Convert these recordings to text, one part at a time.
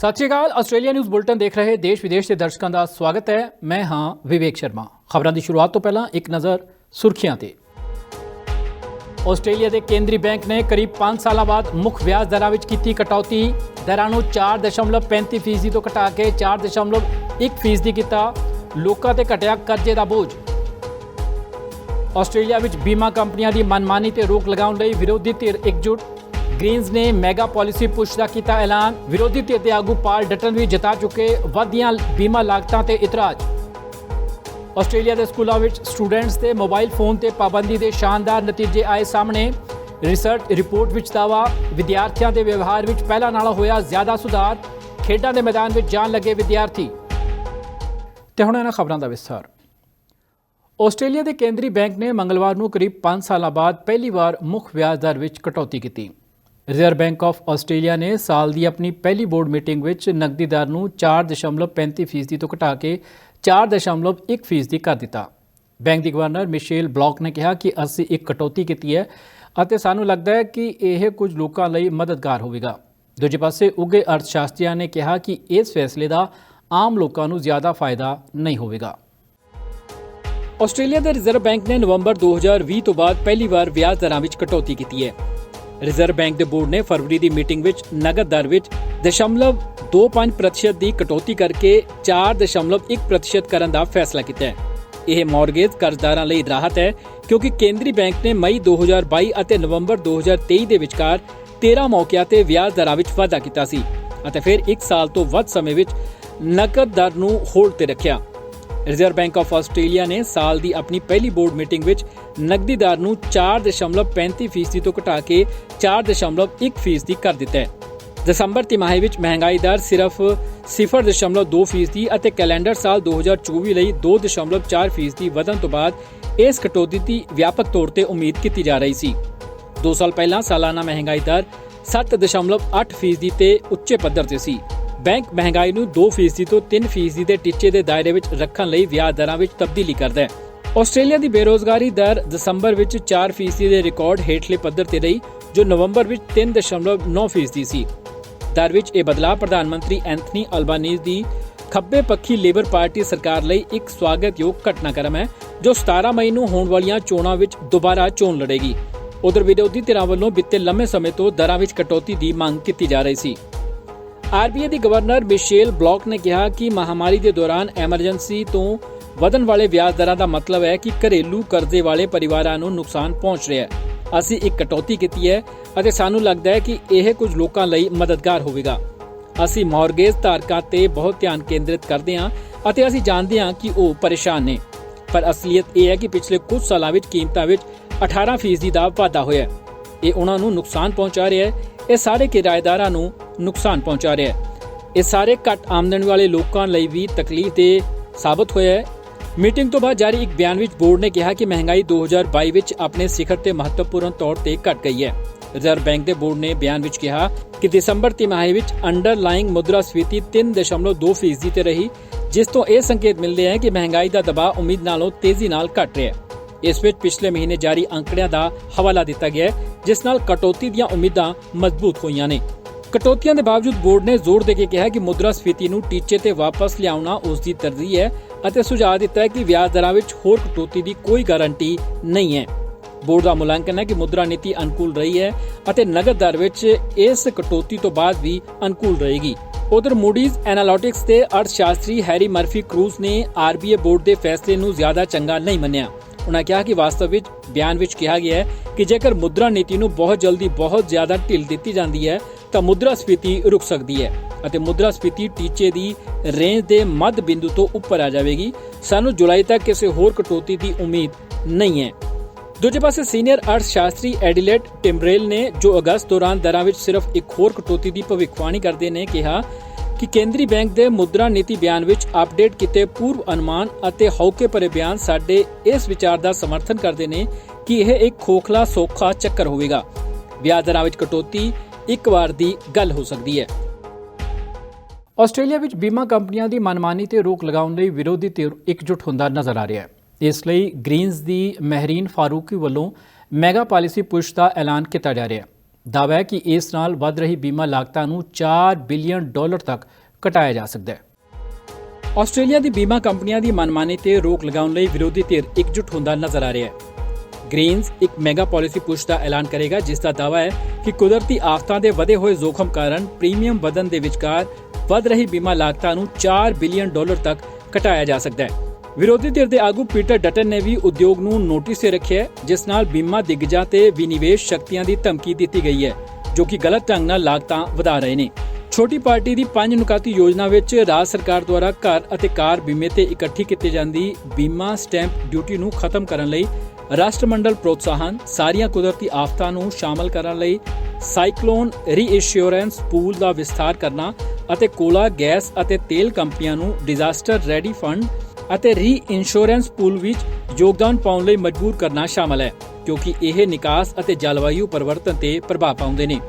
ਸਤਿ ਸ਼੍ਰੀ ਅਕਾਲ, ਆਸਟ੍ਰੇਲੀਆ ਨਿਊਜ਼ ਬੁਲਟਨ ਦੇਖ ਰਹੇ ਦੇਸ਼ ਵਿਦੇਸ਼ ਦੇ ਦਰਸ਼ਕਾਂ ਦਾ ਸਵਾਗਤ ਹੈ। ਮੈਂ ਹਾਂ ਵਿਵੇਕ ਸ਼ਰਮਾ। ਖਬਰਾਂ ਦੀ ਸ਼ੁਰੂਆਤ ਤੋਂ ਪਹਿਲਾਂ ਇੱਕ ਨਜ਼ਰ ਸੁਰਖੀਆਂ ਤੇ। ਆਸਟ੍ਰੇਲੀਆ ਦੇ ਕੇਂਦਰੀ ਬੈਂਕ ਨੇ ਕਰੀਬ 5 ਸਾਲਾਂ ਬਾਅਦ ਮੁੱਖ ਵਿਆਜ ਦਰਾਂ ਵਿੱਚ ਕੀਤੀ ਕਟੌਤੀ। ਦਰਾਂ ਨੂੰ 4.35% ਫੀਸਦੀ ਤੋਂ ਘਟਾ ਕੇ 4.1% ਫੀਸਦੀ ਕੀਤਾ। ਲੋਕਾਂ ਤੇ ਘਟਿਆ ਕਰਜ਼ੇ ਦਾ ਬੋਝ। ਆਸਟ੍ਰੇਲੀਆ ਵਿੱਚ ਬੀਮਾ ਕੰਪਨੀਆਂ ਦੀ ਮਨਮਾਨੀ ਤੇ ਰੋਕ ਲਗਾਉਣ ਲਈ ਵਿਰੋਧੀ ਧਿਰ ਇਕਜੁੱਟ। ਗ੍ਰੀਨਜ਼ ਨੇ ਮੈਗਾ ਪਾਲਿਸੀ ਪੁਸ਼ ਦਾ ਕੀਤਾ ਐਲਾਨ। ਵਿਰੋਧੀ ਧਿਰ ਦੇ ਆਗੂ ਪਾਲ ਡਟਨ ਵੀ ਜਤਾ ਚੁੱਕੇ ਵਧੀਆਂ ਬੀਮਾ ਲਾਗਤਾਂ ਤੇ ਇਤਰਾਜ਼। ਆਸਟ੍ਰੇਲੀਆ ਦੇ ਸਕੂਲਾਂ ਵਿੱਚ ਸਟੂਡੈਂਟਸ ਦੇ ਮੋਬਾਈਲ ਫੋਨ ਤੇ ਪਾਬੰਦੀ ਦੇ ਸ਼ਾਨਦਾਰ ਨਤੀਜੇ ਆਏ ਸਾਹਮਣੇ। ਰਿਸਰਚ ਰਿਪੋਰਟ ਵਿੱਚ ਦਾਵਾ ਵਿਦਿਆਰਥੀਆਂ ਦੇ ਵਿਵਹਾਰ ਵਿੱਚ ਪਹਿਲਾਂ ਨਾਲੋਂ ਹੋਇਆ ਜ਼ਿਆਦਾ ਸੁਧਾਰ, ਖੇਡਾਂ ਦੇ ਮੈਦਾਨ ਵਿੱਚ ਜਾਣ ਲੱਗੇ ਵਿਦਿਆਰਥੀ। ਤੇ ਹੁਣ ਇਹਨਾਂ ਖਬਰਾਂ ਦਾ ਵਿਸਥਾਰ। ਆਸਟ੍ਰੇਲੀਆ ਦੇ ਕੇਂਦਰੀ ਬੈਂਕ ਨੇ ਮੰਗਲਵਾਰ ਨੂੰ ਕਰੀਬ 5 ਸਾਲਾਂ ਬਾਅਦ ਪਹਿਲੀ ਵਾਰ ਮੁੱਖ ਵਿਆਜ ਦਰ ਵਿੱਚ ਕਟੌਤੀ ਕੀਤੀ। ਰਿਜ਼ਰਵ ਬੈਂਕ ਆਫ ਆਸਟ੍ਰੇਲੀਆ ਨੇ ਸਾਲ ਦੀ ਆਪਣੀ ਪਹਿਲੀ ਬੋਰਡ ਮੀਟਿੰਗ ਵਿੱਚ ਨਕਦੀ ਦਰ ਨੂੰ 4.35% ਫੀਸਦੀ ਤੋਂ ਘਟਾ ਕੇ 4.1% ਫੀਸਦੀ ਕਰ ਦਿੱਤਾ। ਬੈਂਕ ਦੀ ਗਵਰਨਰ ਮਿਸ਼ੇਲ ਬਲੌਕ ਨੇ ਕਿਹਾ ਕਿ ਅਸੀਂ ਇੱਕ ਕਟੌਤੀ ਕੀਤੀ ਹੈ ਅਤੇ ਸਾਨੂੰ ਲੱਗਦਾ ਹੈ ਕਿ ਇਹ ਕੁਝ ਲੋਕਾਂ ਲਈ ਮਦਦਗਾਰ ਹੋਵੇਗਾ। ਦੂਜੇ ਪਾਸੇ ਉੱਗੇ ਅਰਥਸ਼ਾਸਤਰੀਆਂ ਨੇ ਕਿਹਾ ਕਿ ਇਸ ਫੈਸਲੇ ਦਾ ਆਮ ਲੋਕਾਂ ਨੂੰ ਜ਼ਿਆਦਾ ਫਾਇਦਾ ਨਹੀਂ ਹੋਵੇਗਾ। ਆਸਟ੍ਰੇਲੀਆ ਦੇ ਰਿਜ਼ਰਵ ਬੈਂਕ ਨੇ ਨਵੰਬਰ 2020 ਤੋਂ ਬਾਅਦ ਪਹਿਲੀ ਵਾਰ ਵਿਆਜ ਦਰਾਂ ਵਿੱਚ ਕਟੌਤੀ ਕੀਤੀ ਹੈ। ਰਿਜ਼ਰਵ ਬੈਂਕ ਦੇ ਬੋਰਡ ਨੇ ਫਰਵਰੀ ਦੀ ਮੀਟਿੰਗ ਵਿੱਚ ਨਗਦ ਦਰ ਵਿੱਚ 0.25% ਦੀ ਕਟੌਤੀ ਕਰਕੇ 4.1% ਕਰਨ ਦਾ ਫੈਸਲਾ ਕੀਤਾ ਹੈ। ਇਹ ਮਾਰਗੇਜ ਕਰਜ਼ਦਾਰਾਂ ਲਈ ਰਾਹਤ ਹੈ, ਕਿਉਂਕਿ ਕੇਂਦਰੀ ਬੈਂਕ ਨੇ ਮਈ 2022 ਅਤੇ ਨਵੰਬਰ 2023 ਦੇ ਵਿਚਕਾਰ 13 ਮੌਕਿਆਂ ਤੇ ਵਿਆਜ ਦਰਾਂ ਵਿੱਚ ਵਾਧਾ ਕੀਤਾ ਸੀ ਅਤੇ ਫਿਰ 1 ਸਾਲ ਤੋਂ ਵੱਧ ਸਮੇਂ ਵਿੱਚ ਨਕਦ ਦਰ ਨੂੰ ਹੋਲਡ ਤੇ ਰੱਖਿਆ। ਰਿਜ਼ਰਵ ਬੈਂਕ ਆਫ ਆਸਟ੍ਰੇਲੀਆ ਨੇ ਸਾਲ ਦੀ ਆਪਣੀ ਪਹਿਲੀ ਬੋਰਡ ਮੀਟਿੰਗ ਵਿੱਚ ਨਕਦੀ ਦਰ ਨੂੰ 4.35% ਫੀਸਦੀ ਤੋਂ ਘਟਾ ਕੇ 4.1% ਕਰ ਦਿੱਤਾ ਹੈ। ਦਸੰਬਰ ਤਿਮਾਹੀ ਵਿੱਚ ਮਹਿੰਗਾਈ ਦਰ ਸਿਰਫ 0.2% ਅਤੇ ਕੈਲੰਡਰ ਸਾਲ 2024 ਲਈ 2.4% ਵਧਣ ਤੋਂ ਬਾਅਦ ਇਸ ਕਟੌਤੀ ਦੀ ਵਿਆਪਕ ਤੌਰ ਤੇ ਉਮੀਦ ਕੀਤੀ ਜਾ ਰਹੀ ਸੀ। 2 ਸਾਲ ਪਹਿਲਾਂ ਸਾਲਾਨਾ ਮਹਿੰਗਾਈ ਦਰ 7.8% ਫੀਸਦੀ ਤੇ ਉੱਚੇ ਪੱਧਰ ਤੇ ਸੀ। ਬੈਂਕ ਮਹਿੰਗਾਈ ਨੂੰ 2% ਤੋਂ 3% ਦੇ ਟੀਚੇ ਦੇ ਦਾਇਰੇ ਵਿੱਚ ਰੱਖਣ ਲਈ ਵਿਆਜ ਦਰਾਂ ਵਿੱਚ ਤਬਦੀਲੀ ਕਰਦਾ ਹੈ। ਆਸਟ੍ਰੇਲੀਆ ਦੀ ਬੇਰੋਜ਼ਗਾਰੀ ਦਰ ਦਸੰਬਰ ਵਿੱਚ 4% ਦੇ ਰਿਕਾਰਡ ਹੇਠਲੇ ਪੱਧਰ ਤੇ ਰਹੀ, ਜੋ ਨਵੰਬਰ ਵਿੱਚ 3.9% ਸੀ। ਦਰ ਵਿੱਚ ਇਹ ਬਦਲਾਅ ਪ੍ਰਧਾਨ ਮੰਤਰੀ ਐਂਥਨੀ ਅਲਬਾਨੀਜ਼ ਦੀ ਖੱਬੇ ਪੱਖੀ ਲੇਬਰ ਪਾਰਟੀ ਸਰਕਾਰ ਲਈ ਇੱਕ ਸਵਾਗਤਯੋਗ ਘਟਨਾਕ੍ਰਮ ਹੈ, ਜੋ 17 ਮਈ ਨੂੰ ਹੋਣ ਵਾਲੀਆਂ ਚੋਣਾਂ ਵਿੱਚ ਦੁਬਾਰਾ ਚੋਣ ਲੜੇਗੀ। ਉਧਰ ਵਿਰੋਧੀ ਧਿਰਾਂ ਵੱਲੋਂ ਬਿੱਤੇ ਲੰਮੇ ਸਮੇਂ ਤੋਂ ਦਰਾਂ ਵਿੱਚ ਕਟੌਤੀ ਦੀ ਮੰਗ ਕੀਤੀ ਜਾ ਰਹੀ ਸੀ। ਆਰਬੀਆਈ ਦੀ ਗਵਰਨਰ ਮਿਸ਼ੇਲ ਬਲੌਕ ਨੇ ਕਿਹਾ ਕਿ ਮਹਾਮਾਰੀ ਦੇ ਦੌਰਾਨ ਐਮਰਜੈਂਸੀ ਤੋਂ ਵਧਣ ਵਾਲੇ ਵਿਆਜ ਦਰਾਂ ਦਾ ਮਤਲਬ ਹੈ ਕਿ ਘਰੇਲੂ ਕਰਜ਼ੇ ਵਾਲੇ ਪਰਿਵਾਰਾਂ ਨੂੰ ਨੁਕਸਾਨ ਪਹੁੰਚ ਰਿਹਾ ਹੈ। ਅਸੀਂ ਇੱਕ ਕਟੌਤੀ ਕੀਤੀ ਹੈ ਅਤੇ ਸਾਨੂੰ ਲੱਗਦਾ ਹੈ ਕਿ ਇਹ ਕੁਝ ਲੋਕਾਂ ਲਈ ਮਦਦਗਾਰ ਹੋਵੇਗਾ। ਅਸੀਂ ਮਾਰਗੇਜ ਧਾਰਕਾਂ ਤੇ ਬਹੁਤ ਧਿਆਨ ਕੇਂਦਰਿਤ ਕਰਦੇ ਹਾਂ ਅਤੇ ਅਸੀਂ ਜਾਣਦੇ ਹਾਂ ਕਿ ਉਹ ਪਰੇਸ਼ਾਨ ਨੇ। ਪਰ ਅਸਲੀਅਤ ਇਹ ਹੈ ਕਿ ਪਿਛਲੇ ਕੁਝ ਸਾਲਾਂ ਵਿੱਚ ਕੀਮਤਾਂ ਵਿੱਚ 18% ਦਾ ਵਾਧਾ ਹੋਇਆ ਹੈ। ਇਹ ਉਹਨਾਂ ਨੂੰ ਨੁਕਸਾਨ ਪਹੁੰਚਾ ਰਿਹਾ ਹੈ। ਇਹ ਸਾਰੇ ਕਿਰਾਏਦਾਰਾਂ ਨੂੰ ਨੁਕਸਾਨ ਪਹੁੰਚਾ ਰਿਹਾ ਹੈ। ਇਹ ਸਾਰੇ ਘੱਟ ਆਮਦਨ ਵਾਲੇ ਲੋਕਾਂ ਲਈ ਵੀ ਤਕਲੀਫ ਦੇ ਸਾਬਤ ਹੋਇਆ ਹੈ। ਮੀਟਿੰਗ ਤੋਂ ਬਾਅਦ ਜਾਰੀ ਇੱਕ ਬਿਆਨ ਵਿੱਚ ਬੋਰਡ ਨੇ ਕਿਹਾ ਕਿ ਮਹਿੰਗਾਈ 2022 ਵਿੱਚ ਆਪਣੇ ਸਿਖਰ ਤੇ ਮਹੱਤਵਪੂਰਨ ਤੌਰ ਤੇ ਘਟ ਗਈ ਹੈ। ਰਿਜ਼ਰਵ ਬੈਂਕ ਦੇ ਬੋਰਡ ਨੇ ਬਿਆਨ ਵਿੱਚ ਕਿਹਾ ਕਿ ਦਸੰਬਰ ਤਿਮਾਹੀ ਵਿੱਚ ਅੰਡਰਲਾਈਂਗ ਮੁਦਰਾਸਫੀਤੀ 3.2% ਤੇ ਰਹੀ, ਜਿਸ ਤੋਂ ਇਹ ਸੰਕੇਤ ਮਿਲਦੇ ਹਨ ਕਿ ਮਹਿੰਗਾਈ ਦਾ ਦਬਾਅ ਉਮੀਦ ਨਾਲੋਂ ਤੇਜ਼ੀ ਨਾਲ ਘਟ ਰਿਹਾ ਹੈ। ਇਸ ਵਿੱਚ ਪਿਛਲੇ ਮਹੀਨੇ ਜਾਰੀ ਅੰਕੜਿਆਂ ਦਾ ਹਵਾਲਾ ਦਿੱਤਾ ਗਿਆ ਹੈ, ਜਿਸ ਨਾਲ ਕਟੌਤੀ ਦੀਆਂ ਉਮੀਦਾਂ ਮਜ਼ਬੂਤ ਹੋਈਆਂ ਨੇ। ਕਟੌਤੀਆਂ ਦੇ ਬਾਵਜੂਦ ਬੋਰਡ ਨੇ ਜ਼ੋਰ ਦੇ ਕੇ ਕਿਹਾ ਕਿ ਮੁਦਰਾਸਫੀਤੀ ਨੂੰ ਟੀਚੇ ਤੇ ਵਾਪਸ ਲਿਆਉਣਾ ਉਸ ਦੀ ਤਰਜੀਹ ਹੈ ਅਤੇ ਸੁਝਾਅ ਦਿੱਤਾ ਹੈ ਕਿ ਵਿਆਜ ਦਰਾਂ ਵਿੱਚ ਹੋਰ ਕਟੌਤੀ ਦੀ ਕੋਈ ਗਾਰੰਟੀ ਨਹੀਂ ਹੈ। ਬੋਰਡ ਦਾ ਮੁਲਾਂਕਣ ਹੈ ਕਿ ਮੁਦਰਾ ਨੀਤੀ ਅਨੁਕੂਲ ਰਹੀ ਹੈ ਅਤੇ ਨਗਦ ਦਰ ਵਿੱਚ ਇਸ ਕਟੌਤੀ ਤੋਂ ਬਾਅਦ ਵੀ ਅਨੁਕੂਲ ਰਹੇਗੀ। ਉਧਰ ਮੂਡੀਜ਼ ਐਨਾਲਿਟਿਕਸ ਦੇ ਅਰਥਸ਼ਾਸਤਰੀ ਹੈਰੀ ਮਰਫੀ ਕਰੂਜ਼ ਨੇ ਆਰਬੀਆਈ ਬੋਰਡ ਦੇ ਫੈਸਲੇ ਨੂੰ ਜ਼ਿਆਦਾ ਚੰਗਾ ਨਹੀਂ ਮੰਨਿਆ। ਉਨ੍ਹਾਂ ਕਿਹਾ ਕਿ ਵਾਸਤਵ ਵਿੱਚ ਬਿਆਨ ਵਿੱਚ ਕਿਹਾ ਗਿਆ ਹੈ ਕਿ ਜੇਕਰ ਮੁਦਰਾ ਨੀਤੀ ਨੂੰ ਬਹੁਤ ਜਲਦੀ ਬਹੁਤ ਜ਼ਿਆਦਾ ਢਿੱਲ ਦਿੱਤੀ ਜਾਂਦੀ ਹੈ, ਤਾਂ ਮੁਦਰਾਸਫੀਤੀ ਰੁਕ ਸਕਦੀ ਹੈ ਅਤੇ ਮੁਦਰਾਸਫੀਤੀ ਟੀਚੇ ਦੀ ਰੇਂਜ ਦੇ ਮੱਧ ਬਿੰਦੂ ਤੋਂ ਉੱਪਰ ਆ ਜਾਵੇਗੀ। ਸਾਨੂੰ ਜੁਲਾਈ ਤੱਕ ਕਿਸੇ ਹੋਰ ਕਟੌਤੀ ਦੀ ਉਮੀਦ ਨਹੀਂ ਹੈ। ਦੂਜੇ ਪਾਸੇ ਸੀਨੀਅਰ ਅਰਥ ਸ਼ਾਸਤਰੀ ਐਡੀਲੇਟ ਟਿੰਬਰੇਲ ਨੇ ਜੋ ਅਗਸਤ ਦੌਰਾਨ ਦਰਾਂ ਵਿੱਚ ਸਿਰਫ ਇੱਕ ਹੋਰ ਕਟੌਤੀ ਦੀ ਭਵਿੱਖਬਾਣੀ ਕਰਦੇ ਨੇ ਕਿਹਾ ਕਿ ਕੇਂਦਰੀ ਬੈਂਕ ਦੇ ਮੁਦਰਾ ਨੀਤੀ ਬਿਆਨ ਵਿੱਚ ਅਪਡੇਟ ਕੀਤੇ ਪੂਰਵ ਅਨੁਮਾਨ ਅਤੇ ਹੌਕੇ ਭਰੇ ਬਿਆਨ ਸਾਡੇ ਇਸ ਵਿਚਾਰ ਦਾ ਸਮਰਥਨ ਕਰਦੇ ਨੇ ਕਿ ਇਹ ਇੱਕ ਖੋਖਲਾ ਸੌਖਾ ਚੱਕਰ ਹੋਵੇਗਾ। ਵਿਆਜ ਦਰਾਂ ਵਿੱਚ ਕਟੌਤੀ ਇੱਕ ਵਾਰ ਦੀ ਗੱਲ ਹੋ ਸਕਦੀ ਹੈ। ਆਸਟ੍ਰੇਲੀਆ ਵਿੱਚ ਬੀਮਾ ਕੰਪਨੀਆਂ ਦੀ ਮਨਮਾਨੀ ਤੇ ਰੋਕ ਲਗਾਉਣ ਲਈ ਵਿਰੋਧੀ ਧਿਰ ਇਕਜੁੱਟ ਹੁੰਦਾ ਨਜ਼ਰ ਆ ਰਿਹਾ ਹੈ। ਇਸ ਲਈ ਗ੍ਰੀਨਜ਼ ਦੀ ਮਹਿਰੀਨ ਫਾਰੂਕੀ ਵੱਲੋਂ ਮੈਗਾ ਪਾਲਿਸੀ ਪੁਸ਼ ਦਾ ਐਲਾਨ ਕੀਤਾ ਜਾ ਰਿਹਾ ਹੈ। ਦਾਅਵਾ ਹੈ ਕਿ ਇਸ ਨਾਲ ਵੱਧ ਰਹੀ ਬੀਮਾ ਲਾਗਤਾਂ ਨੂੰ 4 ਬਿਲੀਅਨ ਡਾਲਰ ਤੱਕ ਘਟਾਇਆ ਜਾ ਸਕਦਾ ਹੈ। ਆਸਟ੍ਰੇਲੀਆ ਦੀ ਬੀਮਾ ਕੰਪਨੀਆਂ ਦੀ ਮਨਮਾਨੀ ਤੇ ਰੋਕ ਲਗਾਉਣ ਲਈ ਵਿਰੋਧੀ ਧਿਰ ਇਕਜੁੱਟ ਹੁੰਦਾ ਨਜ਼ਰ ਆ ਰਿਹਾ ਹੈ। ਗ੍ਰੀਨਜ਼ ਇੱਕ ਮੈਗਾ ਪਾਲਿਸੀ ਪੁਸ਼ ਦਾ ਐਲਾਨ ਕਰੇਗਾ, ਜਿਸ ਦਾ ਦਾਅਵਾ ਹੈ ਕਿ ਕੁਦਰਤੀ ਆਫਤਾਂ ਦੇ ਵਧੇ ਹੋਏ ਜ਼ੋਖਮ ਕਾਰਨ ਪ੍ਰੀਮੀਅਮ ਵਧਣ ਦੇ ਵਿਚਕਾਰ ਵੱਧ ਰਹੀ ਬੀਮਾ ਲਾਗਤਾਂ ਨੂੰ 4 ਬਿਲੀਅਨ ਡਾਲਰ ਤੱਕ ਘਟਾਇਆ ਜਾ ਸਕਦਾ ਹੈ। ਵਿਰੋਧੀ ਧਿਰ ਦੇ ਆਗੂ ਪੀਟਰ ਡਟਨ ਨੇ ਵੀ ਉਦਯੋਗ ਨੂੰ ਨੋਟਿਸ ਤੇ ਰੱਖਿਆ ਜਿਸ ਨਾਲ ਬੀਮਾ ਦਿੱਗਜਾਂ ਤੇ ਵਿਨਿਵੇਸ਼ ਸ਼ਕਤੀਆਂ ਦੀ ਧਮਕੀ ਦਿੱਤੀ ਗਈ ਹੈ, ਜੋ ਕਿ ਗਲਤ ਢੰਗ ਨਾਲ ਲਾਗਤਾਂ ਵਧਾ ਰਹੇ ਨੇ। ਛੋਟੀ ਪਾਰਟੀ ਦੀ ਪੰਜ ਨੁਕਾਤੀ ਯੋਜਨਾ ਵਿੱਚ ਰਾਜ ਸਰਕਾਰ ਦੁਆਰਾ ਘਰ ਅਤੇ ਕਾਰ ਬੀਮੇ ਤੇ ਇਕੱਠੀ ਕੀਤੀ ਜਾਂਦੀ ਬੀਮਾ ਸਟੈਂਪ ਡਿਊਟੀ ਨੂੰ ਖਤਮ ਕਰਨ ਲਈ ਰਾਸ਼ਟਰਮੰਡਲ ਪ੍ਰੋਤਸਾਹਨ, ਸਾਰੀਆਂ ਕੁਦਰਤੀ ਆਫਤਾਂ ਨੂੰ ਸ਼ਾਮਲ ਕਰਨ ਲਈ ਸਾਈਕਲੋਨ ਰੀਇੰਸ਼ੋਰੈਂਸ ਪੂਲ ਦਾ ਵਿਸਥਾਰ ਕਰਨਾ ਅਤੇ ਕੋਲਾ ਗੈਸ ਅਤੇ ਤੇਲ ਕੰਪਨੀਆਂ ਨੂੰ ਡਿਜ਼ਾਸਟਰ ਰੈਡੀ ਫੰਡ ਅਤੇ ਰੀਇੰਸ਼ੋਰੈਂਸ ਪੂਲ ਵਿੱਚ ਯੋਗਦਾਨ ਪਾਉਣ ਲਈ ਮਜਬੂਰ ਕਰਨਾ ਸ਼ਾਮਲ ਹੈ, ਕਿਉਂਕਿ ਇਹ ਨਿਕਾਸ ਅਤੇ ਜਲਵਾਯੂ ਪਰਿਵਰਤਨ ਤੇ ਪ੍ਰਭਾਵ ਪਾਉਂਦੇ ਨੇ।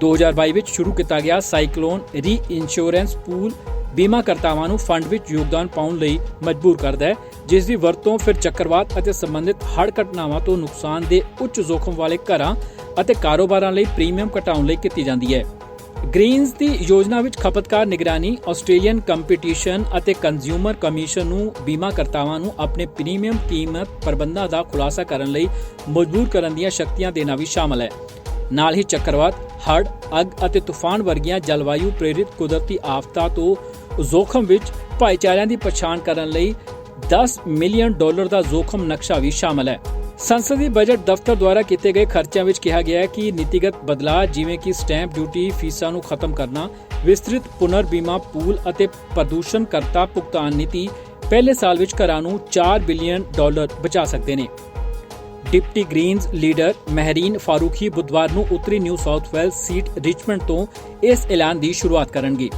2022 ਵਿੱਚ ਸ਼ੁਰੂ ਕੀਤਾ ਗਿਆ ਸਾਈਕਲੋਨ ਰੀਇੰਸ਼ੋਰੈਂਸ ਪੂਲ ਬੀਮਾ ਕਰਤਾਵਾਂ ਨੂੰ ਫੰਡ ਵਿੱਚ ਯੋਗਦਾਨ ਪਾਉਣ ਲਈ ਮਜਬੂਰ ਕਰਦਾ ਹੈ, ਜਿਸ ਦੀ ਵਰਤੋਂ ਫਿਰ ਚੱਕਰਵਾਤ ਅਤੇ ਸੰਬੰਧਿਤ ਹੜ੍ਹ ਘਟਨਾਵਾਂ ਤੋਂ ਨੁਕਸਾਨ ਦੇ ਉੱਚ ਜੋਖਮ ਵਾਲੇ ਘਰਾਂ ਅਤੇ ਕਾਰੋਬਾਰਾਂ ਲਈ ਪ੍ਰੀਮੀਅਮ ਘਟਾਉਣ ਲਈ ਕੀਤੀ ਜਾਂਦੀ ਹੈ। ਗ੍ਰੀਨਜ਼ ਦੀ ਯੋਜਨਾ ਵਿੱਚ ਖਪਤਕਾਰ ਨਿਗਰਾਨੀ, ਆਸਟ੍ਰੇਲੀਅਨ ਕੰਪੀਟੀਸ਼ਨ ਅਤੇ ਕੰਜ਼ਿਊਮਰ ਕਮਿਸ਼ਨ ਨੂੰ ਬੀਮਾਕਰਤਾਵਾਂ ਨੂੰ ਆਪਣੇ ਪ੍ਰੀਮੀਅਮ ਕੀਮਤ ਪ੍ਰਬੰਧਾਂ ਦਾ ਖੁਲਾਸਾ ਕਰਨ ਲਈ ਮਜਬੂਰ ਕਰਨ ਦੀਆਂ ਸ਼ਕਤੀਆਂ ਦੇਣਾ ਵੀ ਸ਼ਾਮਲ ਹੈ। ਨਾਲ ਹੀ ਚੱਕਰਵਾਤ, ਹੜ੍ਹ, ਅੱਗ ਅਤੇ ਤੂਫਾਨ ਵਰਗੀਆਂ ਜਲਵਾਯੂ ਪ੍ਰੇਰਿਤ ਕੁਦਰਤੀ ਆਫਤਾਂ ਤੋਂ ਜ਼ੋਖਮ ਵਿੱਚ ਭਾਈਚਾਰਿਆਂ ਦੀ ਪਛਾਣ ਕਰਨ ਲਈ 10 ਮਿਲੀਅਨ ਡਾਲਰ ਦਾ ਜ਼ੋਖਮ ਨਕਸ਼ਾ ਵੀ ਸ਼ਾਮਲ ਹੈ। ਸੰਸਦੀ ਬਜਟ ਦਫ਼ਤਰ ਦੁਆਰਾ ਕੀਤੇ ਗਏ ਖਰਚਿਆਂ ਵਿੱਚ ਕਿਹਾ ਗਿਆ ਹੈ ਕਿ ਨੀਤੀਗਤ ਬਦਲਾਅ, ਜਿਵੇਂ ਕਿ ਸਟੈਂਪ ਡਿਊਟੀ, ਫੀਸਾਂ ਨੂੰ ਖਤਮ ਕਰਨਾ, ਵਿਸਤ੍ਰਿਤ ਪੁਨਰ ਬੀਮਾ ਪੂਲ ਅਤੇ ਪ੍ਰਦੂਸ਼ਣ ਕਰਤਾ ਭੁਗਤਾਨ ਨੀਤੀ, ਪਹਿਲੇ ਸਾਲ ਵਿੱਚ ਘਰਾਂ ਨੂੰ 4 ਬਿਲੀਅਨ ਡਾਲਰ ਬਚਾ ਸਕਦੇ ਨੇ। Deputy Greens leader Mehreen Faruqi ਬੁੱਧਵਾਰ ਨੂੰ ਉੱਤਰੀ New South Wales seat Richmond ਤੋਂ ਇਸ ਐਲਾਨ ਦੀ ਸ਼ੁਰੂਆਤ ਕਰਨਗੇ,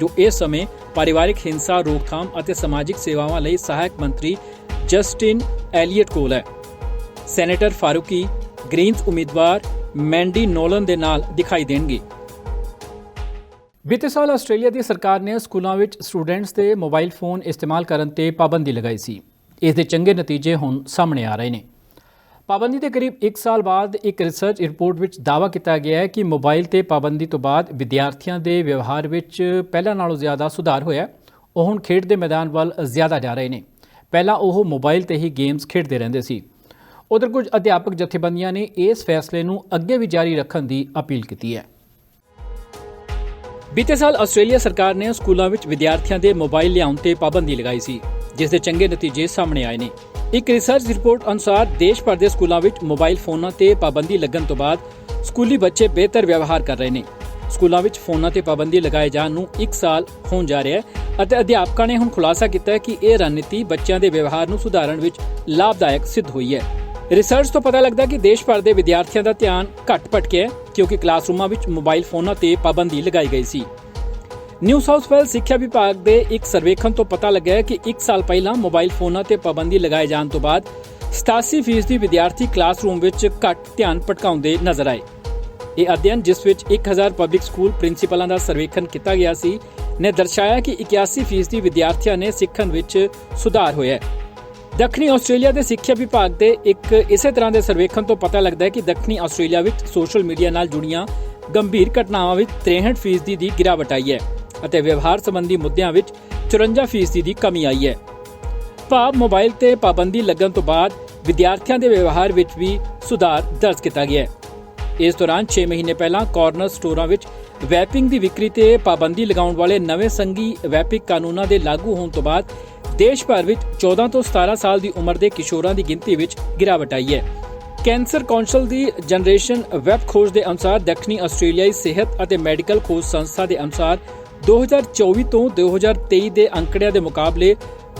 ਜੋ ਇਸ ਸਮੇਂ ਪਰਿਵਾਰਿਕ ਹਿੰਸਾ, ਰੋਕਥਾਮ ਅਤੇ ਸਮਾਜਿਕ ਸੇਵਾਵਾਂ ਲਈ ਸਹਾਇਕ ਮੰਤਰੀ ਜਸਟਿਨ ਐਲੀਅਟ ਕੋਲ ਹੈ। ਸੈਨੇਟਰ ਫਾਰੂਕੀ, ਗ੍ਰੀਨਜ਼ ਉਮੀਦਵਾਰ ਮੈਂਡੀ ਨੋਲਨ ਦੇ ਨਾਲ ਦਿਖਾਈ ਦੇਣਗੇ। ਬੀਤੇ ਸਾਲ ਆਸਟ੍ਰੇਲੀਆ ਦੀ ਸਰਕਾਰ ਨੇ ਸਕੂਲਾਂ ਵਿੱਚ ਸਟੂਡੈਂਟਸ ਦੇ ਮੋਬਾਈਲ ਫੋਨ ਇਸਤੇਮਾਲ ਕਰਨ ਤੇ ਪਾਬੰਦੀ ਲਗਾਈ ਸੀ। ਇਸ ਦੇ ਚੰਗੇ ਨਤੀਜੇ ਹੁਣ ਸਾਹਮਣੇ ਆ ਰਹੇ ਨੇ। ਪਾਬੰਦੀ ਦੇ ਕਰੀਬ 1 ਸਾਲ ਬਾਅਦ ਇੱਕ ਰਿਸਰਚ ਰਿਪੋਰਟ ਵਿੱਚ ਦਾਅਵਾ ਕੀਤਾ ਗਿਆ ਹੈ ਕਿ ਮੋਬਾਈਲ ਤੇ ਪਾਬੰਦੀ ਤੋਂ ਬਾਅਦ ਵਿਦਿਆਰਥੀਆਂ ਦੇ ਵਿਵਹਾਰ ਵਿੱਚ ਪਹਿਲਾਂ ਨਾਲੋਂ ਜ਼ਿਆਦਾ ਸੁਧਾਰ ਹੋਇਆ ਉਹ ਹੁਣ ਖੇਡ ਦੇ ਮੈਦਾਨ ਵੱਲ ਜ਼ਿਆਦਾ ਜਾ ਰਹੇ ਨੇ। ਪਹਿਲਾਂ ਉਹ ਮੋਬਾਈਲ ਤੇ ਹੀ ਗੇਮਸ ਖੇਡਦੇ ਰਹਿੰਦੇ ਸੀ। ਉਧਰ ਕੁਝ ਅਧਿਆਪਕ ਜਥੇਬੰਦੀਆਂ ਨੇ ਇਸ ਫੈਸਲੇ ਨੂੰ ਅੱਗੇ ਵੀ ਜਾਰੀ ਰੱਖਣ ਦੀ ਅਪੀਲ ਕੀਤੀ ਹੈ। ਬੀਤੇ ਸਾਲ ਆਸਟ੍ਰੇਲੀਆ ਸਰਕਾਰ ਨੇ ਸਕੂਲਾਂ ਵਿੱਚ ਵਿਦਿਆਰਥੀਆਂ ਦੇ ਮੋਬਾਈਲ ਲਿਆਉਣ ਤੇ ਪਾਬੰਦੀ ਲਗਾਈ ਸੀ, ਜਿਸ ਦੇ ਚੰਗੇ ਨਤੀਜੇ ਸਾਹਮਣੇ ਆਏ ਨੇ। ਇੱਕ ਰਿਸਰਚ ਰਿਪੋਰਟ ਅਨੁਸਾਰ ਦੇਸ਼ ਭਰ ਦੇ ਸਕੂਲਾਂ ਵਿੱਚ ਮੋਬਾਈਲ ਫੋਨਾਂ ਤੇ ਪਾਬੰਦੀ ਲੱਗਣ ਤੋਂ ਬਾਅਦ ਸਕੂਲੀ ਬੱਚੇ ਬਿਹਤਰ ਵਿਵਹਾਰ ਕਰ ਰਹੇ ਨੇ। ਸਕੂਲਾਂ ਵਿੱਚ ਫੋਨਾਂ ਤੇ ਪਾਬੰਦੀ ਲਗਾਏ ਜਾਣ ਨੂੰ 1 ਸਾਲ ਹੋਣ ਜਾ ਰਿਹਾ ਹੈ ਅਤੇ ਅਧਿਆਪਕਾਂ ਨੇ ਹੁਣ ਖੁਲਾਸਾ ਕੀਤਾ ਹੈ ਕਿ ਇਹ ਰਣਨੀਤੀ ਬੱਚਿਆਂ ਦੇ ਵਿਵਹਾਰ ਨੂੰ ਸੁਧਾਰਨ ਵਿੱਚ ਲਾਭਦਾਇਕ ਸਿੱਧ ਹੋਈ ਹੈ। ਰਿਸਰਚ ਤੋਂ ਪਤਾ ਲੱਗਦਾ ਕਿ ਦੇਸ਼ ਭਰ ਦੇ ਵਿਦਿਆਰਥੀਆਂ ਦਾ ਧਿਆਨ ਘੱਟ ਭਟਕਿਆ ਕਿਉਂਕਿ ਕਲਾਸਰੂਮਾਂ ਵਿੱਚ ਮੋਬਾਈਲ ਫੋਨਾਂ ਤੇ ਪਾਬੰਦੀ ਲਗਾਈ ਗਈ ਸੀ। ਨਿਊ ਸਾਊਥ ਵੇਲਸ ਸਿੱਖਿਆ ਵਿਭਾਗ ਦੇ ਇੱਕ ਸਰਵੇਖਣ ਤੋਂ ਪਤਾ ਲੱਗਿਆ ਕਿ 1 ਸਾਲ ਪਹਿਲਾਂ ਮੋਬਾਈਲ ਫੋਨਾਂ ਤੇ ਪਾਬੰਦੀ ਲਗਾਏ ਜਾਣ ਤੋਂ ਬਾਅਦ 87% ਦੀ ਵਿਦਿਆਰਥੀ ਕਲਾਸਰੂਮ ਵਿੱਚ ਘੱਟ ਧਿਆਨ ਭਟਕਾਉਂਦੇ ਨਜ਼ਰ ਆਏ। ਇਹ ਅਧਿਐਨ, ਜਿਸ ਵਿੱਚ 1000 ਪਬਲਿਕ ਸਕੂਲ ਪ੍ਰਿੰਸੀਪਲਾਂ ਦਾ ਸਰਵੇਖਣ ਕੀਤਾ ਗਿਆ ਸੀ, ਨੇ ਦਰਸਾਇਆ ਕਿ 81% ਦੀ ਵਿਦਿਆਰਥੀਆਂ ਨੇ ਸਿੱਖਣ ਵਿੱਚ ਸੁਧਾਰ ਹੋਇਆ ਹੈ। ਦੱਖਣੀ ਆਸਟ੍ਰੇਲੀਆ ਦੇ ਸਿੱਖਿਆ ਵਿਭਾਗ ਦੇ ਇੱਕ ਇਸੇ ਤਰ੍ਹਾਂ ਦੇ ਸਰਵੇਖਣ ਤੋਂ ਪਤਾ ਲੱਗਦਾ ਹੈ ਕਿ ਦੱਖਣੀ ਆਸਟ੍ਰੇਲੀਆ ਵਿੱਚ ਸੋਸ਼ਲ ਮੀਡੀਆ ਨਾਲ ਜੁੜੀਆਂ ਗੰਭੀਰ ਘਟਨਾਵਾਂ ਵਿੱਚ 63% ਦੀ ਗਿਰਾਵਟ ਆਈ ਹੈ ਅਤੇ ਵਿਵਹਾਰ ਸੰਬੰਧੀ ਮੁੱਦਿਆਂ ਵਿੱਚ 54% ਦੀ ਕਮੀ ਆਈ ਹੈ। ਭਾਵ ਮੋਬਾਈਲ ਤੇ ਪਾਬੰਦੀ ਲੱਗਣ ਤੋਂ ਬਾਅਦ ਵਿਦਿਆਰਥੀਆਂ ਦੇ ਵਿਵਹਾਰ ਵਿੱਚ ਵੀ ਸੁਧਾਰ ਦਰਜ ਕੀਤਾ ਗਿਆ ਹੈ। ਇਸ ਦੌਰਾਨ 6 ਮਹੀਨੇ ਪਹਿਲਾਂ ਕਾਰਨਰ ਸਟੋਰਾਂ ਵਿੱਚ ਵੈਪਿੰਗ ਦੀ ਵਿਕਰੀ ਤੇ ਪਾਬੰਦੀ ਲਗਾਉਣ ਵਾਲੇ ਨਵੇਂ ਸੰਘੀ ਵੈਪਿਕ ਕਾਨੂੰਨਾਂ ਦੇ ਲਾਗੂ ਹੋਣ ਤੋਂ ਬਾਅਦ ਦੇਸ਼ ਭਰ ਵਿੱਚ 14 ਤੋਂ 17 ਸਾਲ ਦੀ ਉਮਰ ਦੇ ਕਿਸ਼ੋਰਾਂ ਦੀ ਗਿਣਤੀ ਵਿੱਚ ਗਿਰਾਵਟ ਆਈ ਹੈ। ਕੈਂਸਰ ਕੌਂਸਲ ਦੀ ਜਨਰੇਸ਼ਨ ਵੈਬ ਖੋਜ ਦੇ ਅਨੁਸਾਰ ਦੱਖਣੀ ਆਸਟ੍ਰੇਲੀਆਈ ਸਿਹਤ ਅਤੇ ਮੈਡੀਕਲ ਖੋਜ ਸੰਸਥਾ ਦੇ ਅਨੁਸਾਰ 2024 ਤੋਂ 2023 ਦੇ ਅੰਕੜਿਆਂ ਦੇ ਮੁਕਾਬਲੇ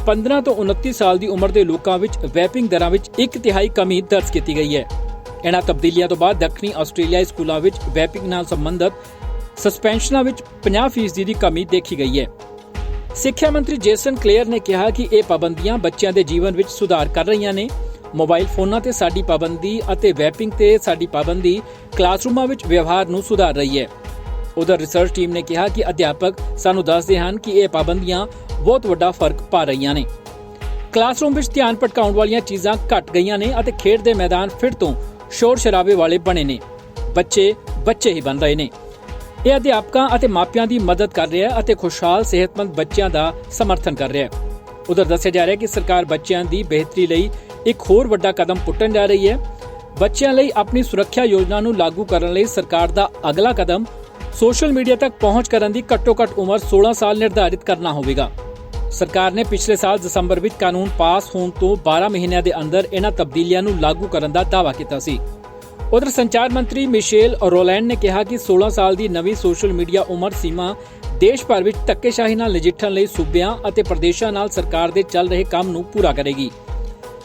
15 ਤੋਂ 29 ਸਾਲ ਦੀ ਉਮਰ ਦੇ ਲੋਕਾਂ ਵਿੱਚ ਵੈਪਿੰਗ ਦਰਾਂ ਵਿੱਚ ਇੱਕ ਤਿਹਾਈ ਕਮੀ ਦਰਜ ਕੀਤੀ ਗਈ ਹੈ। ਇਹਨਾਂ ਤਬਦੀਲੀਆਂ ਤੋਂ ਬਾਅਦ ਦੱਖਣੀ ਆਸਟ੍ਰੇਲੀਆਈ ਸਕੂਲਾਂ ਵਿੱਚ ਵੈਪਿੰਗ ਨਾਲ ਸੰਬੰਧਿਤ ਸਸਪੈਂਸ਼ਨਾਂ ਵਿੱਚ 50% ਦੀ ਕਮੀ ਦੇਖੀ ਗਈ ਹੈ। ਸਿੱਖਿਆ ਮੰਤਰੀ ਜੇਸਨ ਕਲੇਅਰ ਨੇ ਕਿਹਾ ਕਿ ਇਹ ਪਾਬੰਦੀਆਂ ਬੱਚਿਆਂ ਦੇ ਜੀਵਨ ਵਿੱਚ ਸੁਧਾਰ ਕਰ ਰਹੀਆਂ ਨੇ। ਮੋਬਾਈਲ ਫੋਨਾਂ ਤੇ ਸਾਡੀ ਪਾਬੰਦੀ ਅਤੇ ਵੈਪਿੰਗ ਤੇ ਸਾਡੀ ਪਾਬੰਦੀ ਕਲਾਸਰੂਮਾਂ ਵਿੱਚ ਵਿਵਹਾਰ ਨੂੰ ਸੁਧਾਰ ਰਹੀ ਹੈ। ਉਧਰ ਰਿਸਰਚ ਟੀਮ ਨੇ ਕਿਹਾ ਕਿ ਅਧਿਆਪਕ ਸਾਨੂੰ ਦੱਸਦੇ ਹਨ ਕਿ ਇਹ ਪਾਬੰਦੀਆਂ ਬਹੁਤ ਵੱਡਾ ਫ਼ਰਕ ਪਾ ਰਹੀਆਂ ਨੇ। ਕਲਾਸਰੂਮ ਵਿੱਚ ਧਿਆਨ ਭਟਕਾਉਣ ਵਾਲੀਆਂ ਚੀਜ਼ਾਂ ਘਟ ਗਈਆਂ ਨੇ ਅਤੇ ਖੇਡ ਦੇ ਮੈਦਾਨ ਫਿਰ ਤੋਂ ਸ਼ੋਰ ਸ਼ਰਾਬੇ ਵਾਲੇ ਬਣੇ ਨੇ। ਬੱਚੇ ਬੱਚੇ ਹੀ ਬਣ ਰਹੇ ਨੇ। ਇਹ ਅਧਿਆਪਕਾਂ ਅਤੇ ਮਾਪਿਆਂ ਦੀ ਮਦਦ ਕਰ ਰਿਹਾ ਹੈ ਅਤੇ ਖੁਸ਼ਹਾਲ, ਸਿਹਤਮੰਦ ਬੱਚਿਆਂ ਦਾ ਸਮਰਥਨ ਕਰ ਰਿਹਾ ਹੈ। ਉਧਰ ਦੱਸਿਆ ਜਾ ਰਿਹਾ ਹੈ ਕਿ ਸਰਕਾਰ ਬੱਚਿਆਂ ਦੀ ਬਿਹਤਰੀ ਲਈ ਇੱਕ ਹੋਰ ਵੱਡਾ ਕਦਮ ਪੁੱਟਣ ਜਾ ਰਹੀ ਹੈ। ਬੱਚਿਆਂ ਲਈ ਆਪਣੀ ਸੁਰੱਖਿਆ ਯੋਜਨਾ ਨੂੰ ਲਾਗੂ ਕਰਨ ਲਈ ਸਰਕਾਰ ਦਾ ਅਗਲਾ ਕਦਮ ਸੋਸ਼ਲ ਮੀਡੀਆ ਤੱਕ ਪਹੁੰਚ ਕਰਨ ਦੀ ਘੱਟੋ-ਘੱਟ ਉਮਰ 16 ਸਾਲ ਨਿਰਧਾਰਿਤ ਕਰਨਾ ਹੋਵੇਗਾ। ਸਰਕਾਰ ਨੇ ਪਿਛਲੇ ਸਾਲ ਦਸੰਬਰ ਵਿੱਚ ਕਾਨੂੰਨ ਪਾਸ ਹੋਣ ਤੋਂ 12 ਮਹੀਨਿਆਂ ਦੇ ਅੰਦਰ ਇਹਨਾਂ ਤਬਦੀਲੀਆਂ ਨੂੰ ਲਾਗੂ ਕਰਨ ਦਾ ਦਾਅਵਾ ਕੀਤਾ ਸੀ। ਉਧਰ ਸੰਚਾਰ ਮੰਤਰੀ ਮਿਸ਼ੇਲ ਰੋਲੈਂਡ ਨੇ ਕਿਹਾ ਕਿ 16 ਸਾਲ ਦੀ ਨਵੀਂ ਸੋਸ਼ਲ ਮੀਡੀਆ ਉਮਰ ਸੀਮਾ ਦੇਸ਼ ਭਰ ਵਿੱਚ ਧੱਕੇਸ਼ਾਹੀ ਨਾਲ ਨਜਿੱਠਣ ਲਈ ਸੂਬਿਆਂ ਅਤੇ ਪ੍ਰਦੇਸ਼ਾਂ ਨਾਲ ਸਰਕਾਰ ਦੇ ਚੱਲ ਰਹੇ ਕੰਮ ਨੂੰ ਪੂਰਾ ਕਰੇਗੀ।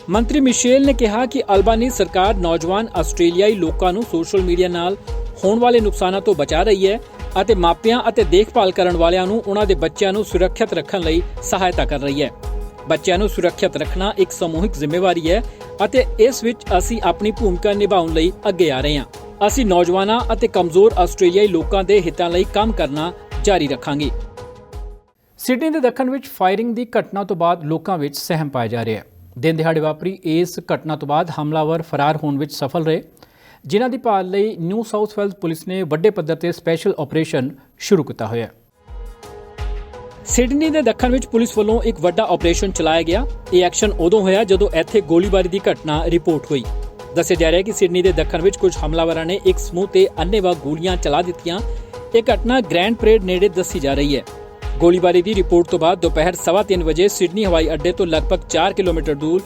ਮੰਤਰੀ ਮਿਸ਼ੇਲ ਨੇ ਕਿਹਾ ਕਿ ਅਲਬਾਨੀ ਸਰਕਾਰ ਨੌਜਵਾਨ ਆਸਟ੍ਰੇਲੀਆਈ ਲੋਕਾਂ ਨੂੰ ਸੋਸ਼ਲ ਮੀਡੀਆ ਨਾਲ ਹੋਣ ਵਾਲੇ ਨੁਕਸਾਨਾਂ ਤੋਂ ਬਚਾ ਰਹੀ ਹੈ ਅਤੇ ਮਾਪਿਆਂ ਅਤੇ ਦੇਖਭਾਲ ਕਰਨ ਵਾਲਿਆਂ ਨੂੰ, ਉਹਨਾਂ ਦੇ ਬੱਚਿਆਂ ਨੂੰ ਸੁਰੱਖਿਅਤ ਰੱਖਣ ਲਈ ਸਹਾਇਤਾ ਕਰ ਰਹੀ ਹੈ। ਬੱਚਿਆਂ ਨੂੰ ਸੁਰੱਖਿਅਤ ਰੱਖਣਾ ਇੱਕ ਸਮੂਹਿਕ ਜ਼ਿੰਮੇਵਾਰੀ ਹੈ ਅਤੇ ਇਸ ਵਿੱਚ ਅਸੀਂ ਆਪਣੀ ਭੂਮਿਕਾ ਨਿਭਾਉਣ ਲਈ ਅੱਗੇ ਆ ਰਹੇ ਹਾਂ। ਅਸੀਂ ਨੌਜਵਾਨਾਂ ਅਤੇ ਕਮਜ਼ੋਰ ਆਸਟ੍ਰੇਲੀਆਈ ਲੋਕਾਂ ਦੇ ਹਿੱਤਾਂ ਲਈ ਕੰਮ ਕਰਨਾ ਜਾਰੀ ਰੱਖਾਂਗੇ। ਸਿਡਨੀ ਦੇ ਦੱਖਣ ਵਿੱਚ ਫਾਇਰਿੰਗ ਦੀ ਘਟਨਾ ਤੋਂ ਬਾਅਦ ਲੋਕਾਂ ਵਿੱਚ ਸਹਿਮ ਪਾਇਆ ਜਾ ਰਿਹਾ ਹੈ। ਦਿਨ ਦਿਹਾੜੇ ਵਾਪਰੀ ਇਸ ਘਟਨਾ ਤੋਂ ਬਾਅਦ ਹਮਲਾਵਰ ਫਰਾਰ ਹੋਣ ਵਿੱਚ ਸਫਲ ਰਹੇ। ਜਿਨ੍ਹਾਂ ਦੀ ਭਾਲ ਲਈ ਨਿਊ ਸਾਊਥ ਵੇਲਜ਼ ਪੁਲਿਸ ਨੇ ਵੱਡੇ ਪੱਧਰ ਤੇ ਸਪੈਸ਼ਲ ਆਪਰੇਸ਼ਨ ਸ਼ੁਰੂ ਕੀਤਾ ਹੋਇਆ ਹੈ। ਸਿਡਨੀ ਦੇ ਦੱਖਣ ਵਿੱਚ ਪੁਲਿਸ ਵੱਲੋਂ ਇੱਕ ਵੱਡਾ ਆਪਰੇਸ਼ਨ ਚਲਾਇਆ ਗਿਆ। ਇਹ ਐਕਸ਼ਨ ਉਦੋਂ ਹੋਇਆ ਜਦੋਂ ਇੱਥੇ ਗੋਲੀਬਾਰੀ ਦੀ ਘਟਨਾ ਰਿਪੋਰਟ ਹੋਈ। ਦੱਸਿਆ ਜਾ ਰਿਹਾ ਹੈ ਕਿ ਸਿਡਨੀ ਦੇ ਦੱਖਣ ਵਿੱਚ ਕੁਝ ਹਮਲਾਵਰਾਂ ਨੇ ਇੱਕ ਸਮੂਹ ਤੇ ਅੰਨ੍ਹੇਵਾਹ ਗੋਲੀਆਂ ਚਲਾ ਦਿੱਤੀਆਂ। ਇਹ ਘਟਨਾ ਗ੍ਰੈਂਡ ਪਰੇਡ ਨੇੜੇ ਦੱਸੀ ਜਾ ਰਹੀ ਹੈ। ਗੋਲੀਬਾਰੀ ਦੀ ਰਿਪੋਰਟ ਤੋਂ ਬਾਅਦ ਦੁਪਹਿਰ 3:30 ਵਜੇ ਸਿਡਨੀ ਹਵਾਈ ਅੱਡੇ ਤੋਂ ਲਗਭਗ 4 ਕਿਲੋਮੀਟਰ ਦੂਰ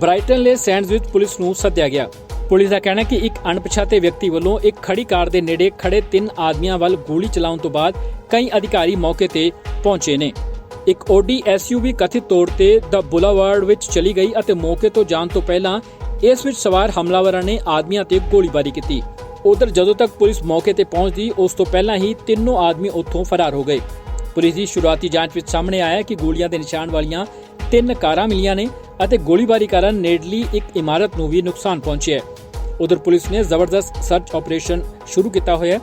ਬ੍ਰਾਈਟਨ ਲੇ ਸੈਂਡਜ਼ ਵਿੱਚ ਪੁਲਿਸ ਨੂੰ ਸੱਦਿਆ ਗਿਆ। ਪੁਲਿਸ ਦਾ ਕਹਿਣਾ ਹੈ ਕਿ ਇੱਕ ਅਣਪਛਾਤੇ ਵਿਅਕਤੀ ਵੱਲੋਂ ਇੱਕ ਖੜੀ ਕਾਰ ਦੇ ਨੇੜੇ ਖੜੇ ਤਿੰਨ ਆਦਮੀਆਂ ਵੱਲ ਗੋਲੀ ਚਲਾਉਣ ਤੋਂ ਬਾਅਦ ਕਈ ਅਧਿਕਾਰੀ ਮੌਕੇ ਤੇ ਪਹੁੰਚੇ ਨੇ। ਇੱਕ ਓਡੀ ਐਸਯੂਵੀ ਕਥਿਤ ਤੌਰ ਤੇ ਦ ਬੁਲਾਵਾਰਡ ਵਿੱਚ ਚਲੀ ਗਈ ਅਤੇ ਮੌਕੇ ਤੋਂ ਜਾਣ ਤੋਂ ਪਹਿਲਾਂ ਇਸ ਵਿੱਚ ਸਵਾਰ ਹਮਲਾਵਰਾਂ ਨੇ ਆਦਮੀਆਂ ਤੇ ਗੋਲੀਬਾਰੀ ਕੀਤੀ। ਉਧਰ ਜਦੋਂ ਤੱਕ ਪੁਲਿਸ ਮੌਕੇ ਤੇ ਪਹੁੰਚਦੀ, ਉਸ ਤੋਂ ਪਹਿਲਾਂ ਹੀ ਤਿੰਨੋਂ ਆਦਮੀ ਉੱਥੋਂ ਫਰਾਰ ਹੋ ਗਏ। ਪੁਲਿਸ ਦੀ ਸ਼ੁਰੂਆਤੀ ਜਾਂਚ ਵਿੱਚ ਸਾਹਮਣੇ ਆਇਆ ਕਿ ਗੋਲੀਆਂ ਦੇ ਨਿਸ਼ਾਨ ਵਾਲੀਆਂ ਤਿੰਨ ਕਾਰਾਂ ਮਿਲੀਆਂ ਨੇ ਅਤੇ ਗੋਲੀਬਾਰੀ ਕਾਰਨ ਨੇੜਲੀ ਇੱਕ ਇਮਾਰਤ ਨੂੰ ਵੀ ਨੁਕਸਾਨ ਪਹੁੰਚਿਆ ਹੈ। ਉਧਰ ਪੁਲਿਸ ਨੇ ਜ਼ਬਰਦਸਤ ਸਰਚ ਆਪਰੇਸ਼ਨ ਸ਼ੁਰੂ ਕੀਤਾ ਹੋਇਆ ਹੈ।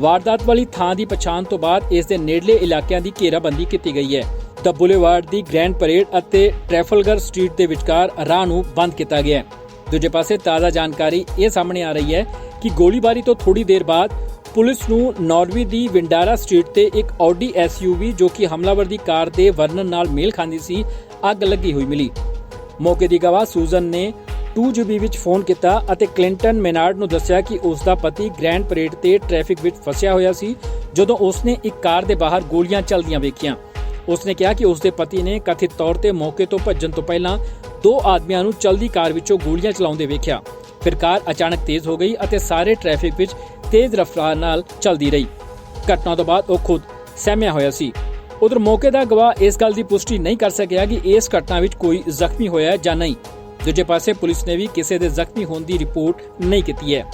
ਵਾਰਦਾਤ ਵਾਲੀ ਥਾਂ ਦੀ ਪਛਾਣ ਤੋਂ ਬਾਅਦ ਇਸ ਦੇ ਨੇੜਲੇ ਇਲਾਕਿਆਂ ਦੀ ਘੇਰਾਬੰਦੀ ਕੀਤੀ ਗਈ ਹੈ। ਦ ਬੁਲੇਵਾਰਡ ਦੀ ਗ੍ਰੈਂਡ ਪਰੇਡ ਅਤੇ ਟ੍ਰੈਫਲਗਰ ਸਟਰੀਟ ਦੇ ਵਿਚਕਾਰ ਰਾਹ ਨੂੰ ਬੰਦ ਕੀਤਾ ਗਿਆ ਹੈ। ਦੂਜੇ ਪਾਸੇ ਤਾਜ਼ਾ ਜਾਣਕਾਰੀ ਇਹ ਸਾਹਮਣੇ ਆ ਰਹੀ ਹੈ ਕਿ ਗੋਲੀਬਾਰੀ ਤੋਂ ਥੋੜੀ ਦੇਰ ਬਾਅਦ ਪੁਲਿਸ ਨੂੰ ਨਾਰਵੇ ਦੀ ਵਿੰਡਾਰਾ ਸਟਰੀਟ ਤੇ ਇੱਕ ਆਡੀ ਐਸਯੂਵੀ ਜੋ ਕਿ ਹਮਲਾਵਰ ਦੀ ਕਾਰ ਦੇ ਵਰਣਨ ਨਾਲ ਮੇਲ ਖਾਂਦੀ ਸੀ, ਅੱਗ ਲੱਗੀ ਹੋਈ ਮਿਲੀ। ਮੌਕੇ ਦੀ ਗਵਾਹ ਸੂਜ਼ਨ ਨੇ 2GB ਵਿੱਚ ਫੋਨ ਕੀਤਾ ਅਤੇ ਕਲਿੰਟਨ ਮੈਨਾਰਡ ਨੂੰ ਦੱਸਿਆ ਕਿ ਉਸ ਦਾ ਪਤੀ ਗ੍ਰੈਂਡ ਪਰੇਡ ਤੇ ਟ੍ਰੈਫਿਕ ਵਿੱਚ ਫਸਿਆ ਹੋਇਆ ਸੀ, ਜਦੋਂ ਉਸਨੇ ਇੱਕ ਕਾਰ ਦੇ ਬਾਹਰ ਗੋਲੀਆਂ ਚੱਲਦੀਆਂ ਵੇਖੀਆਂ। ਉਸਨੇ ਕਿਹਾ ਕਿ ਉਸਦੇ ਪਤੀ ਨੇ ਕਥਿਤ ਤੌਰ ਤੇ ਮੌਕੇ ਤੋਂ ਭੱਜਣ ਤੋਂ ਪਹਿਲਾਂ ਦੋ ਆਦਮੀਆਂ ਨੂੰ ਚਲਦੀ ਕਾਰ ਵਿੱਚੋਂ ਗੋਲੀਆਂ ਚਲਾਉਂਦੇ ਵੇਖਿਆ। ਫਿਰ ਕਾਰ ਅਚਾਨਕ ਤੇਜ਼ ਹੋ ਗਈ ਅਤੇ ਸਾਰੇ ਟ੍ਰੈਫਿਕ ਵਿੱਚ ਤੇਜ਼ ਰਫ਼ਤਾਰ ਨਾਲ ਚੱਲਦੀ ਰਹੀ। ਘਟਨਾ ਤੋਂ ਬਾਅਦ ਉਹ ਖੁਦ ਸਹਿਮਿਆ ਹੋਇਆ ਸੀ। ਉਧਰ ਮੌਕੇ ਦਾ ਗਵਾਹ ਇਸ ਗੱਲ ਦੀ ਪੁਸ਼ਟੀ ਨਹੀਂ ਕਰ ਸਕਿਆ ਕਿ ਇਸ ਘਟਨਾ ਵਿੱਚ ਕੋਈ ਜ਼ਖਮੀ ਹੋਇਆ ਜਾਂ ਨਹੀਂ। ਦੂਜੇ ਪਾਸੇ ਪੁਲਿਸ ਨੇ ਵੀ ਕਿਸੇ ਦੇ ਜ਼ਖਮੀ ਹੋਣ ਦੀ ਰਿਪੋਰਟ ਨਹੀਂ ਕੀਤੀ ਹੈ।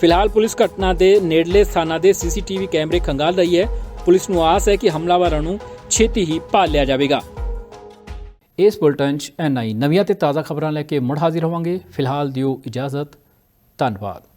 ਫਿਲਹਾਲ ਪੁਲਿਸ ਘਟਨਾ ਦੇ ਨੇੜਲੇ ਸਥਾਨਾਂ ਦੇ ਸੀਸੀਟੀਵੀ ਕੈਮਰੇ ਖੰਗਾਲ ਰਹੀ ਹੈ। ਪੁਲਿਸ ਨੂੰ ਆਸ ਹੈ ਕਿ ਹਮਲਾਵਰਾਂ ਨੂੰ ਛੇਤੀ ਹੀ ਭਾਲ ਲਿਆ ਜਾਵੇਗਾ। ਇਸ ਬੁਲਟਨ ਚ ਐਨਆਈ ਨਵੀਆਂ ਤੇ ਤਾਜ਼ਾ ਖਬਰਾਂ ਲੈ ਕੇ ਮੁੜ ਹਾਜ਼ਰ ਹੋਵਾਂਗੇ। ਫਿਲਹਾਲ ਦਿਓ ਇਜਾਜ਼ਤ। ਧੰਨਵਾਦ।